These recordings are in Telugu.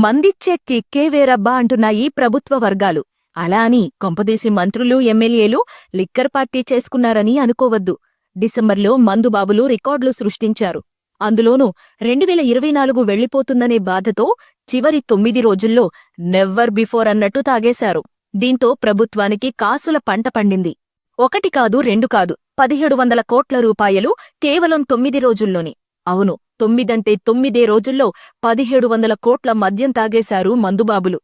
మందిచ్చే కిక్కే వేరబ్బా అంటున్నాయి ప్రభుత్వ వర్గాలు. అలా అని కొంపదీసి మంత్రులు ఎమ్మెల్యేలు లిక్కర్ పార్టీ చేసుకున్నారని అనుకోవద్దు. డిసెంబర్లో మందుబాబులు రికార్డులు సృష్టించారు. అందులోనూ రెండు వేల ఇరవై నాలుగు వెళ్ళిపోతుందనే బాధతో చివరి తొమ్మిది రోజుల్లో నెవ్వర్ బిఫోర్ అన్నట్టు తాగేశారు. దీంతో ప్రభుత్వానికి కాసుల పంట పండింది. ఒకటి కాదు రెండు కాదు పదిహేడు వందల కోట్ల రూపాయలు కేవలం తొమ్మిది రోజుల్లోనే. అవును తొమ్మిదంటే తొమ్మిదే రోజుల్లో పదిహేడు వందల కోట్ల మద్యం తాగేశారు మందుబాబులు.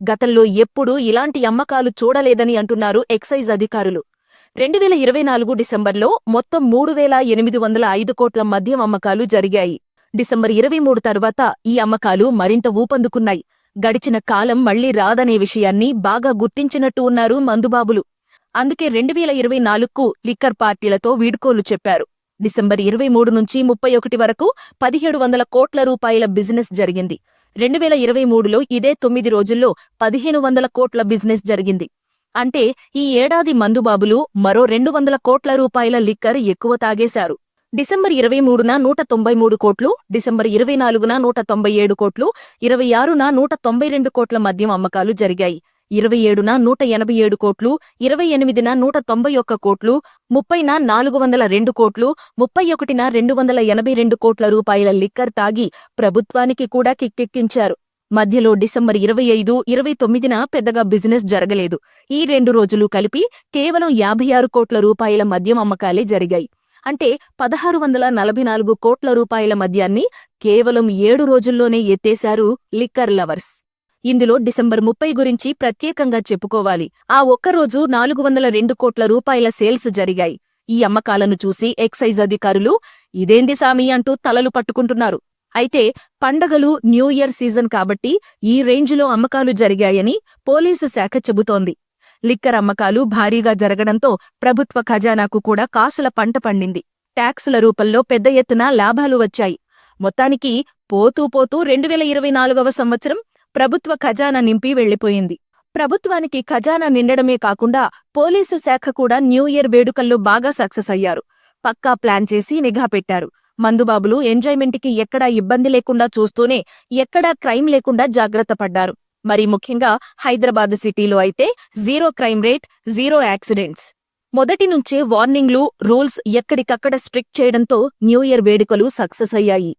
గతంలో ఎప్పుడూ ఇలాంటి అమ్మకాలు చూడలేదని అంటున్నారు ఎక్సైజ్ అధికారులు. రెండు వేల ఇరవై నాలుగు డిసెంబర్లో మొత్తం మూడు వేల ఎనిమిది వందల ఐదు కోట్ల మద్యం అమ్మకాలు జరిగాయి. డిసెంబర్ ఇరవై మూడు తరువాత ఈ అమ్మకాలు మరింత ఊపందుకున్నాయి. గడిచిన కాలం మళ్ళీ రాదనే విషయాన్ని బాగా గుర్తించినట్టు ఉన్నారు మందుబాబులు. అందుకే రెండు వేల ఇరవై నాలుగుకు లిక్కర్ పార్టీలతో వీడ్కోలు చెప్పారు. డిసెంబర్ ఇరవై మూడు నుంచి ముప్పై ఒకటి వరకు పదిహేడు వందల కోట్ల రూపాయల బిజినెస్ జరిగింది. రెండు వేల ఇరవై మూడులో ఇదే తొమ్మిది రోజుల్లో పదిహేను వందల కోట్ల బిజినెస్ జరిగింది. అంటే ఈ ఏడాది మందుబాబులు మరో రెండు వందల కోట్ల రూపాయల లిక్కర్ ఎక్కువ తాగేశారు. డిసెంబర్ ఇరవై మూడున నూట తొంభై మూడు కోట్లు డిసెంబర్ ఇరవై నాలుగున నూట తొంభై ఏడు కోట్లు ఇరవై ఆరున నూట తొంభై రెండు కోట్ల మద్యం అమ్మకాలు జరిగాయి. ఇరవై ఏడున నూట ఎనభై ఏడు కోట్లు ఇరవై ఎనిమిదిన నూట తొంభై ఒక్క కోట్లు ముప్పైన నాలుగు వందల రెండు కోట్లు ముప్పై ఒకటిన రెండు వందల ఎనభై రెండు కోట్ల రూపాయల లిక్కర్ తాగి ప్రభుత్వానికి కూడా కిక్కెక్కించారు. మధ్యలో డిసెంబర్ ఇరవై ఐదు ఇరవై తొమ్మిదిన పెద్దగా బిజినెస్ జరగలేదు. ఈ రెండు రోజులు కలిపి కేవలం యాభై ఆరు కోట్ల రూపాయల మద్యం అమ్మకాలే జరిగాయి. అంటే పదహారు వందల నలభై నాలుగు కోట్ల రూపాయల మద్యాన్ని కేవలం ఏడు రోజుల్లోనే ఎత్తేశారు లిక్కర్ లవర్స్. ఇందులో డిసెంబర్ ముప్పై గురించి ప్రత్యేకంగా చెప్పుకోవాలి. ఆ ఒక్కరోజు నాలుగు వందల రెండు కోట్ల రూపాయల సేల్స్ జరిగాయి. ఈ అమ్మకాలను చూసి ఎక్సైజ్ అధికారులు ఇదేంది సామి అంటూ తలలు పట్టుకుంటున్నారు. అయితే పండగలు న్యూ ఇయర్ సీజన్ కాబట్టి ఈ రేంజ్లో అమ్మకాలు జరిగాయని పోలీసు శాఖ చెబుతోంది. లిక్కర్ అమ్మకాలు భారీగా జరగడంతో ప్రభుత్వ ఖజానాకు కూడా కాసుల పంట పండింది. ట్యాక్సుల రూపంలో పెద్ద ఎత్తున లాభాలు వచ్చాయి. మొత్తానికి పోతూ పోతూ రెండు వేల ఇరవై నాలుగవ సంవత్సరం ప్రభుత్వ ఖజానా నింపి వెళ్ళిపోయింది ప్రభుత్వానికి ఖజానా నిండడమే కాకుండా పోలీసు శాఖ కూడా న్యూ ఇయర్ వేడుకల్లో బాగా సక్సెస్ అయ్యారు. పక్కా ప్లాన్ చేసి నిఘా పెట్టారు. మందుబాబులు ఎంజాయ్మెంట్కి ఎక్కడా ఇబ్బంది లేకుండా చూస్తూనే ఎక్కడా క్రైమ్ లేకుండా జాగ్రత్త పడ్డారు. మరి ముఖ్యంగా హైదరాబాద్ సిటీలో అయితే zero crime rate zero accidents. మొదటి నుంచే వార్నింగ్లు రూల్స్ ఎక్కడికక్కడ స్ట్రిక్ట్ చేయడంతో న్యూ ఇయర్ వేడుకలు సక్సెస్ అయ్యాయి.